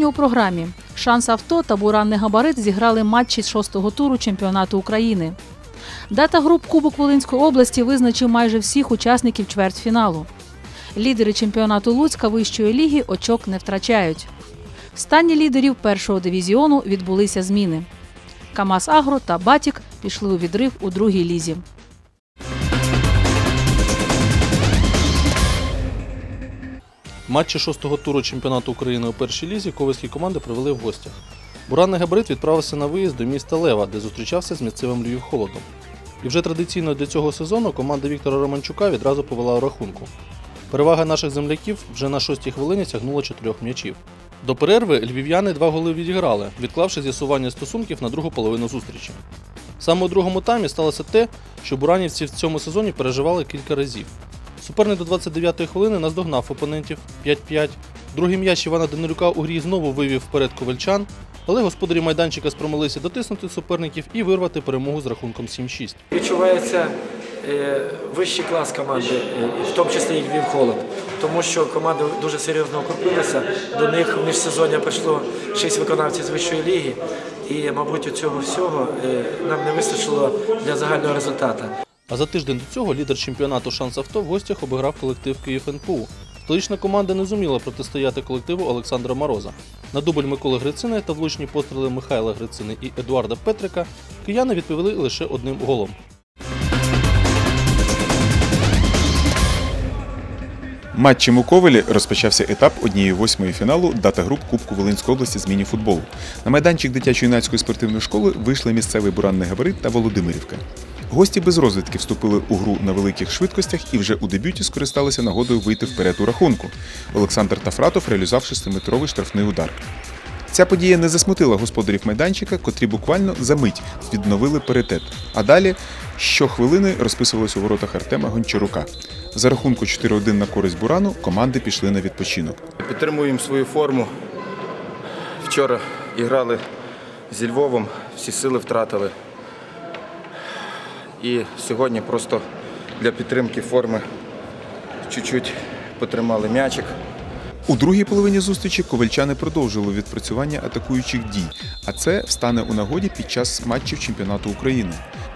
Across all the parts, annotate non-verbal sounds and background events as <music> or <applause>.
Сьогодні у програмі Шанс авто та Буранний габарит зіграли матчі шостого туру чемпіонату України. Дата груп Кубок Волинської області визначив майже всіх учасників чвертьфіналу. Лідери чемпіонату Луцька вищої ліги очок не втрачають. В стані лідерів першого дивізіону відбулися зміни. Камаз Агро та Батік пішли у відрив у другій лізі. Матчі шостого туру чемпіонату України у першій лізі ковальські команди провели в гостях. Буранний габарит відправився на виїзд до міста Лева, де зустрічався з місцевим Львів холодом. І вже традиційно для цього сезону команда Віктора Романчука відразу повела у рахунку. Перевага наших земляків вже на шостій хвилині сягнула чотирьох м'ячів. До перерви львів'яни два голи відіграли, відклавши з'ясування стосунків на другу половину зустрічі. Саме у другому таймі сталося те, що буранівці в цьому сезоні переживали кілька разів. Суперник до 29-ї хвилини наздогнав опонентів 5-5. Другий м'яч Івана Данилюка у грі знову вивів вперед ковальчан, але господарі майданчика спромоглися дотиснути суперників і вирвати перемогу з рахунком 7-6. Відчувається е, вищий клас команди, е, в тому числі і Львів Холод. Тому що команди дуже серйозно окрупнилися. До них в міжсезоння прийшло 6 виконавців з вищої ліги. І, мабуть, у цього всього е, нам не вистачило для загального результату. А за тиждень до цього лідер чемпіонату Шанс Авто в гостях обіграв колектив Київ НПУ. Столична команда не зуміла протистояти колективу Олександра Мороза. На дубль Миколи Грицини та влучні постріли Михайла Грицини і Едуарда Петрика кияни відповіли лише одним голом. Матчем у Ковелі розпочався етап однієї восьмої фіналу дата груп Кубку Волинської області з міні-футболу. На майданчик дитячо-юнацької спортивної школи вийшли місцевий буранний габарит та Володимирівка. Гості без розвідки вступили у гру на великих швидкостях і вже у дебюті скористалися нагодою вийти вперед у рахунку. Олександр Тафратов реалізував шестиметровий штрафний удар. Ця подія не засмутила господарів майданчика, котрі буквально за мить відновили паритет. А далі щохвилини розписувалось у воротах Артема Гончарука. За рахунку 4-1 на користь Бурану команди пішли на відпочинок. Підтримуємо свою форму. Вчора грали зі Львовом, всі сили втратили. І сьогодні просто для підтримки форми чуть-чуть потримали м'ячик. У другій половині зустрічі ковальчани продовжили відпрацювання атакуючих дій, а це встане у нагоді під час матчів чемпіонату України.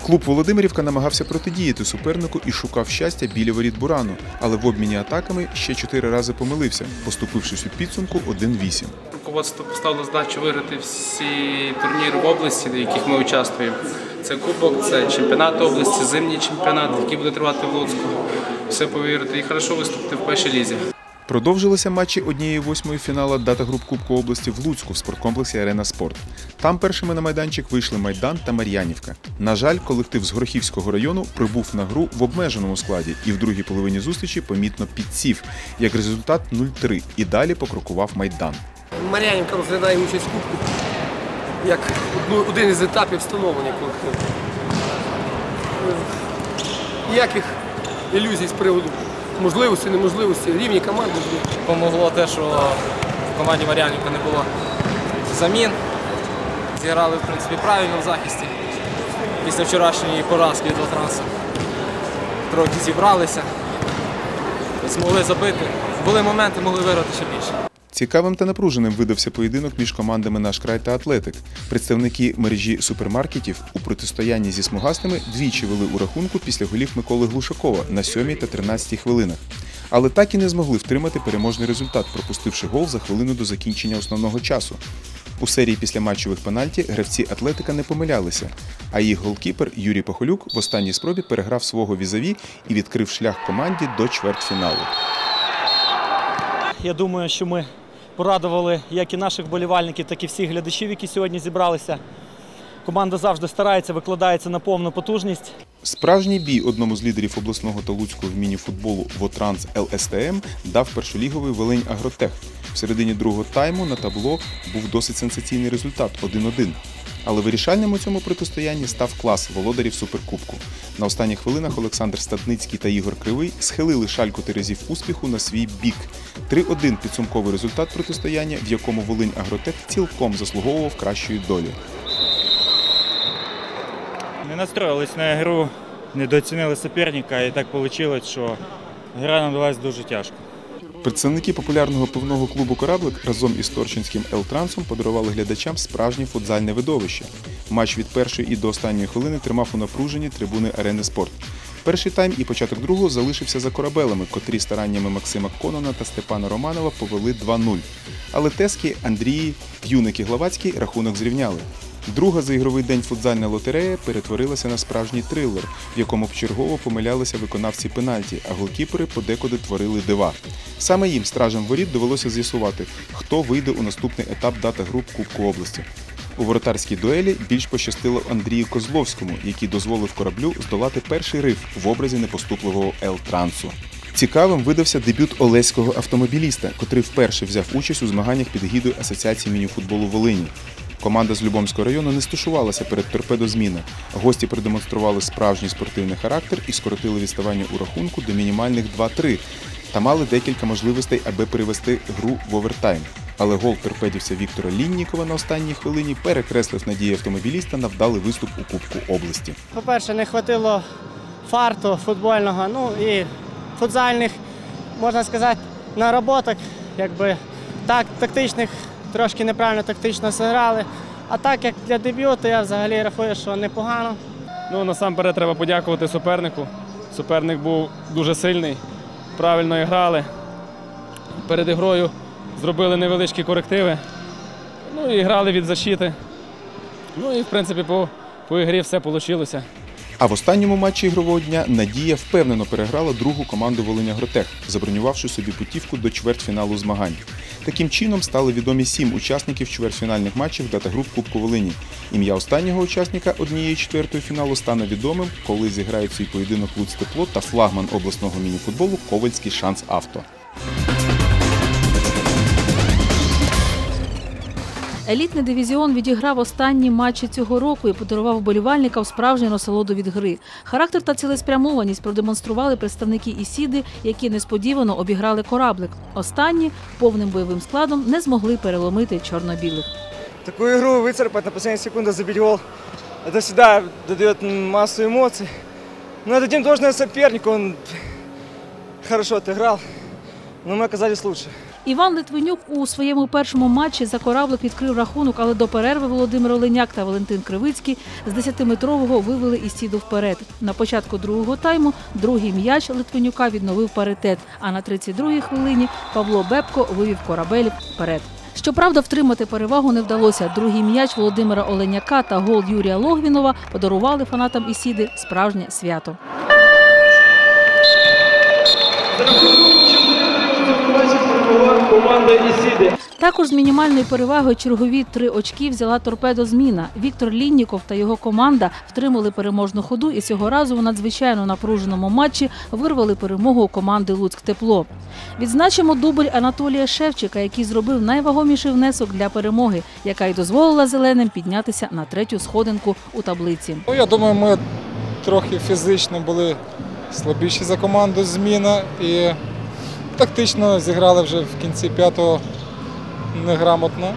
Клуб Володимирівка намагався протидіяти супернику і шукав щастя біля воріт Бурану, але в обміні атаками ще чотири рази помилився, поступившись у підсумку 1-8. Руководство поставило задачу виграти всі турніри в області, в яких ми участвуємо. Це Кубок, це чемпіонат області, зимній чемпіонат, який буде тривати в Луцьку. Все повірити і хорошо виступити в першій лізі. Продовжилися матчі однієї восьмої фіналу дата груп Кубку області в Луцьку в спорткомплексі Арена Спорт. Там першими на майданчик вийшли Майдан та Мар'янівка. На жаль, колектив з Горохівського району прибув на гру в обмеженому складі і в другій половині зустрічі помітно підсів. Як результат 0-3 і далі покрокував Майдан. Мар'янівка розглядає участь Кубку як ну, один із етапів встановлення колективу. Ніяких ілюзій з приводу можливості, неможливості, рівні команди. Помогло те, що в команді Мар'янівка не було замін. Зіграли, в принципі, правильно в захисті. Після вчорашньої поразки від Латранса трохи зібралися, змогли забити. Були моменти, могли виграти ще більше. Цікавим та напруженим видався поєдинок між командами Наш край та Атлетик. Представники мережі супермаркетів у протистоянні зі смугасними двічі вели у рахунку після голів Миколи Глушакова на 7 та 13 хвилинах. Але так і не змогли втримати переможний результат, пропустивши гол за хвилину до закінчення основного часу. У серії після матчових пенальті гравці Атлетика не помилялися, а їх голкіпер Юрій Похолюк в останній спробі переграв свого візаві і відкрив шлях команді до чвертьфіналу. Я думаю, що ми порадували як і наших болівальників, так і всіх глядачів, які сьогодні зібралися. Команда завжди старається, викладається на повну потужність. Справжній бій одному з лідерів обласного та луцького в міні-футболу Вотранс ЛСТМ дав першоліговий Велень Агротех. В середині другого тайму на табло був досить сенсаційний результат 1-1. Але вирішальним у цьому протистоянні став клас володарів суперкубку. На останніх хвилинах Олександр Стадницький та Ігор Кривий схилили шальку терезів успіху на свій бік. 3-1 підсумковий результат протистояння, в якому Волинь Агротех цілком заслуговував кращої долі. Не настроїлись на гру, недооцінили суперника і так вийшло, що гра нам далась дуже тяжко. Представники популярного пивного клубу Кораблик разом із Торчинським Елтрансом подарували глядачам справжнє футзальне видовище. Матч від першої і до останньої хвилини тримав у напруженні трибуни арени спорт. Перший тайм і початок другого залишився за корабелами, котрі стараннями Максима Конона та Степана Романова повели 2-0. Але Тески, Андрії, Юник і Главацький рахунок зрівняли. Друга за ігровий день футзальна лотерея перетворилася на справжній трилер, в якому чергово помилялися виконавці пенальті, а голкіпери подекуди творили дива. Саме їм, стражам воріт, довелося з'ясувати, хто вийде у наступний етап дата груп Кубку області. У воротарській дуелі більш пощастило Андрію Козловському, який дозволив кораблю здолати перший риф в образі непоступливого Ел-Трансу. Цікавим видався дебют олеського автомобіліста, котрий вперше взяв участь у змаганнях під гідою Асоціації мініфутболу Волині. Команда з Любомського району не стушувалася перед торпедо зміна. Гості продемонстрували справжній спортивний характер і скоротили відставання у рахунку до мінімальних 2-3 та мали декілька можливостей, аби перевести гру в овертайм. Але гол торпедівця Віктора Ліннікова на останній хвилині перекреслив надії автомобіліста на вдалий виступ у Кубку області. По-перше, не хватило фарту футбольного, ну і футзальних, можна сказати, наработок, якби так, тактичних, трошки неправильно тактично зіграли. А так як для дебюту, я взагалі рахую, що непогано. Ну, насамперед треба подякувати супернику. Суперник був дуже сильний, правильно грали. Перед ігрою зробили невеличкі корективи. Ну і грали від защити. Ну і в принципі по, по ігрі все вийшло. А в останньому матчі ігрового дня Надія впевнено переграла другу команду Волиня Гротех, забронювавши собі путівку до чвертьфіналу змагань. Таким чином стали відомі сім учасників чвертьфінальних матчів датагруп Кубку Волині. Ім'я останнього учасника однієї четвертої фіналу стане відомим, коли зіграють свій поєдинок Луць Тепло та флагман обласного мініфутболу Ковальський шанс авто. Елітний дивізіон відіграв останні матчі цього року і подарував вболівальникам справжню насолоду від гри. Характер та цілеспрямованість продемонстрували представники Ісіди, які несподівано обіграли кораблик. Останні повним бойовим складом не змогли переломити чорно-білих. Такую игру выцарапать на последние секунды, забить гол, это всегда дает массу эмоций. Но отдадим должное сопернику, он хорошо отыграл, но мы оказались лучше. Іван Литвинюк у своєму першому матчі за кораблик відкрив рахунок, але до перерви Володимир Оленяк та Валентин Кривицький з 10-метрового вивели Ісіду вперед. На початку другого тайму другий м'яч Литвинюка відновив паритет, а на 32-й хвилині Павло Бебко вивів корабель вперед. Щоправда, втримати перевагу не вдалося. Другий м'яч Володимира Оленяка та гол Юрія Логвінова подарували фанатам Ісіди справжнє свято. Також з мінімальною перевагою чергові три очки взяла торпедо зміна. Віктор Лінніков та його команда втримали переможну ходу і цього разу у надзвичайно напруженому матчі вирвали перемогу у команди Луцьк Тепло. Відзначимо дубль Анатолія Шевчика, який зробив найвагоміший внесок для перемоги, яка й дозволила зеленим піднятися на третю сходинку у таблиці. Ну, я думаю, ми трохи фізично були слабіші за команду зміна і тактично зіграли вже в кінці п'ятого неграмотно.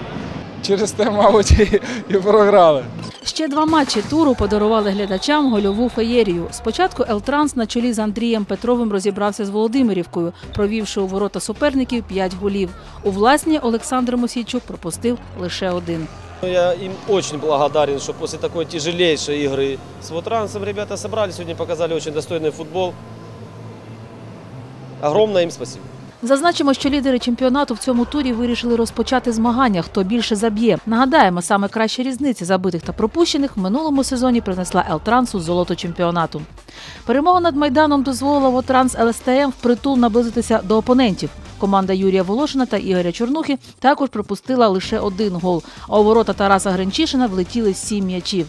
Через те, мабуть, і, і програли. Ще два матчі туру подарували глядачам гольову феєрію. Спочатку Елтранс на чолі з Андрієм Петровим розібрався з Володимирівкою, провівши у ворота суперників п'ять голів. У власні Олександр Мосійчук пропустив лише один. Ну, Я им очень благодарен, что после такой тяжелейшей игры с Вотрансом ребята собрались, сегодня показали очень достойный футбол. Огромное им спасибо. Зазначимо, що лідери чемпіонату в цьому турі вирішили розпочати змагання, хто більше заб'є. Нагадаємо, саме краща різниця забитих та пропущених в минулому сезоні принесла Елтрансу золото чемпіонату. Перемога над майданом дозволила Вотранс ЛСТМ впритул наблизитися до опонентів. Команда Юрія Волошина та Ігоря Чорнухи також пропустила лише один гол. А у ворота Тараса Гринчишина влетіли сім м'ячів.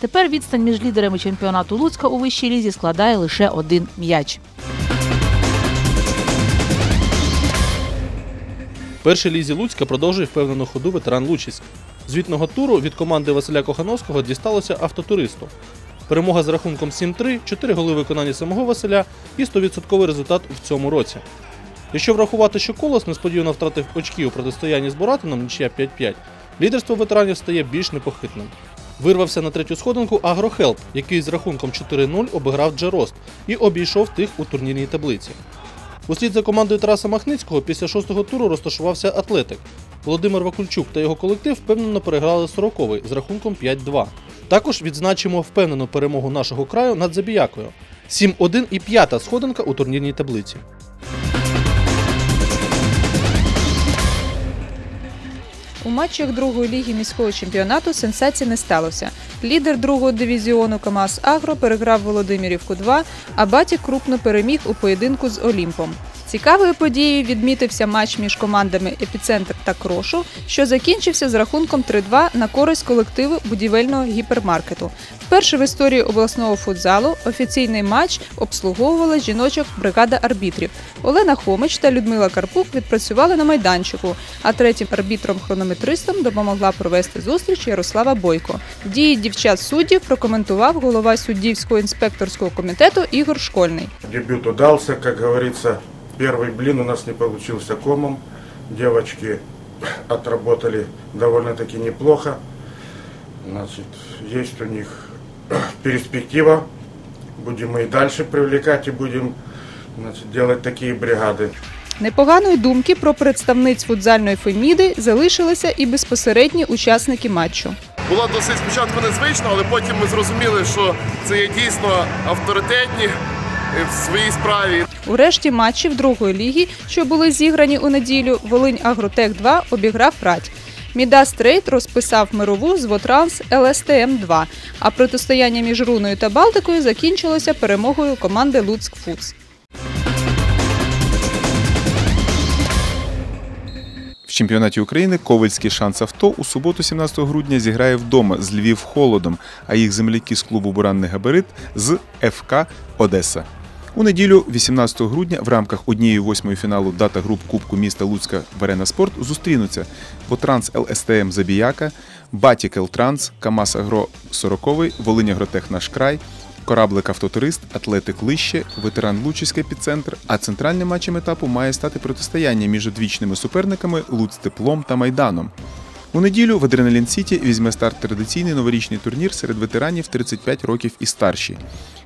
Тепер відстань між лідерами чемпіонату Луцька у вищій лізі складає лише один м'яч. Першій лізі Луцька продовжує впевнену ходу ветеран Лучиськ. Звітного туру від команди Василя Кохановського дісталося автотуристу. Перемога з рахунком 7-3, 4 голи виконання самого Василя і 100% результат в цьому році. Якщо врахувати, що колос несподівано втратив очки у протистоянні з Боратином нічия 5-5, лідерство ветеранів стає більш непохитним. Вирвався на третю сходинку Агрохелп, який з рахунком 4-0 обіграв Джерост і обійшов тих у турнірній таблиці. Услід за командою Тараса Махницького після шостого туру розташувався Атлетик. Володимир Вакульчук та його колектив впевнено переграли 40-й з рахунком 5-2. Також відзначимо впевнену перемогу нашого краю над Забіякою. 7-1 і п'ята сходинка у турнірній таблиці. У матчах другої ліги міського чемпіонату сенсації не сталося. Лідер другого дивізіону КамАЗ Агро переграв Володимирівку 2, а Батік крупно переміг у поєдинку з Олімпом. Цікавою подією відмітився матч між командами Епіцентр та Крошу, що закінчився з рахунком 3-2 на користь колективу будівельного гіпермаркету. Вперше в історії обласного футзалу офіційний матч обслуговувала жіночок бригада арбітрів. Олена Хомич та Людмила Карпук відпрацювали на майданчику, а третім арбітром-хронометристом допомогла провести зустріч Ярослава Бойко. Дії дівчат суддів прокоментував голова суддівського інспекторського комітету Ігор Школьний. Дебют удался, как говорится. Первый блин у нас не получился комом. Девочки отработали довольно-таки неплохо. Значит, есть у них <clears throat> перспектива. Будем и дальше привлекать и будем значит, делать такие бригады. Непоганої думки про представниць футзальної феміди залишилися і безпосередні учасники матчу. Було досить спочатку незвично, але потім ми зрозуміли, що це є дійсно авторитетні в своїй справі. У решті матчів другої ліги, що були зіграні у неділю, Волинь Агротех 2 обіграв Радь. Мідас Трейд розписав мирову з Вотранс ЛСТМ 2 а протистояння між Руною та Балтикою закінчилося перемогою команди Луцьк Фудс. В чемпіонаті України Ковальський шанс авто у суботу, 17 грудня, зіграє вдома з Львів холодом, а їх земляки з клубу Буранний габарит з ФК Одеса. У неділю, 18 грудня, в рамках однієї восьмої фіналу дата груп Кубку міста Луцька Верена Спорт зустрінуться Ботранс ЛСТМ Забіяка, Батік Елтранс, Камас Агро 40, Волинь Агротех Наш край, Кораблик Автотурист, Атлетик Лище, ветеран Лучиський епіцентр. А центральним матчем етапу має стати протистояння між одвічними суперниками Луць Теплом та Майданом. У неділю в Адреналін Сіті візьме старт традиційний новорічний турнір серед ветеранів 35 років і старші.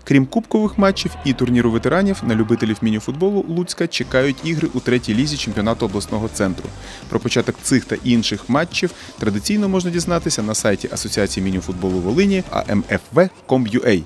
Крім кубкових матчів і турніру ветеранів, на любителів мініфутболу Луцька чекають ігри у третій лізі чемпіонату обласного центру. Про початок цих та інших матчів традиційно можна дізнатися на сайті Асоціації мініфутболу Волині amfv.com.ua.